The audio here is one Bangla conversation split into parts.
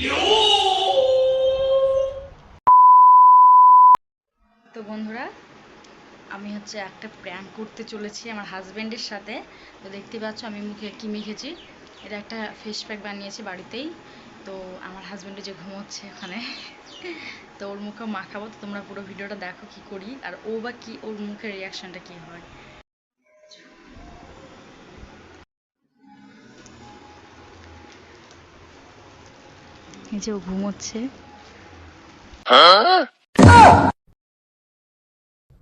তো বন্ধুরা, আমি হচ্ছে একটা প্র্যাঙ্ক করতে চলেছি আমার হাজব্যান্ডের সাথে। তো দেখতে পাচ্ছ আমি মুখে কি মেখেছি এটা একটা ফেস প্যাক বানিয়েছি বাড়িতেই। তো আমার হাজব্যান্ডে যে ঘুমোচ্ছে ওখানে। তো ওর মুখে মাখাবো। তো তোমরা পুরো ভিডিওটা দেখো কি করি আর ও বা কি, ওর মুখের রিয়াকশনটা কি হয়। এই যে ও ঘুমোচ্ছে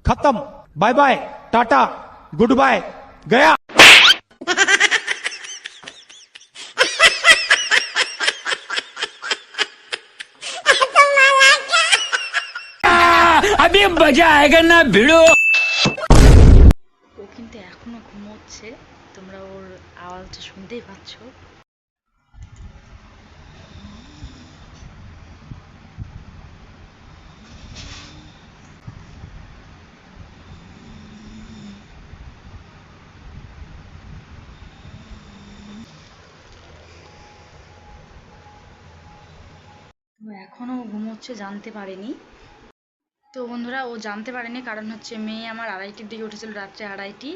खत्म bye bye tata goodbye गया अभी मजा आएगा ना भिड़ो ও কিন্তু এখনো ঘুমোচ্ছে তোমরা ওর আওয়াজটা শুনতেই পাচ্ছ তো এখনও ও ঘুমোচ্ছে জানতে পারেনি। তো বন্ধুরা, ও জানতে পারেনি কারণ হচ্ছে মেয়ে আমার আড়াইটির দিকে উঠেছিল রাত্রে আড়াইটি।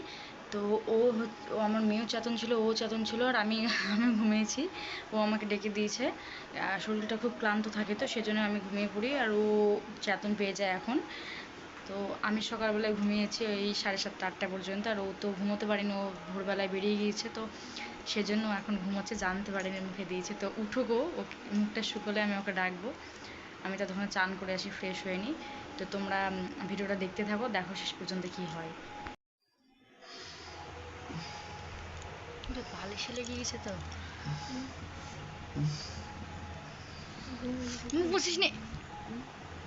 তো ও আমার মেয়েও চেতন ছিল, ও চেতন ছিল আর আমি আমি ঘুমিয়েছি। ও আমাকে ডেকে দিয়েছে। শরীরটা খুব ক্লান্ত থাকে তো, সেজন্য আমি ঘুমিয়ে পড়ি। আর ও চেতন পেয়ে যায় এখন। তো আমি সকালবেলায় ঘুমিয়েছি ওই সাড়ে সাতটা আটটা পর্যন্ত আর ও তো ঘুমোতে পারিনি ও ভোরবেলায় বেরিয়ে গিয়েছে তো সেজন্য এখন ঘুমোচ্ছে জানতে পারিনি মুখে দিয়েছে। তো উঠো গো ও মুখটা শুকোলে আমি ওকে ডাকবো। আমি ততক্ষণ চান করে আসি ফ্রেশ হয়ে নিই। তো তোমরা ভিডিওটা দেখতে থাকো দেখো শেষ পর্যন্ত কি হয়। বালিশে লেগে গেছে তো। মুখ বসিস নে।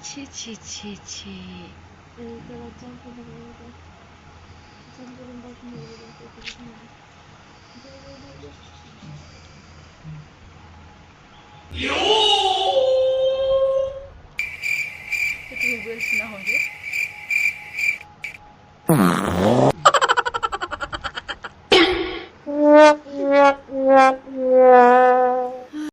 ছি ছি ছি ছি। 내가 점프를 해야 돼. 점프를 다시 내려야 돼. 요! 그게 왜 지나오지?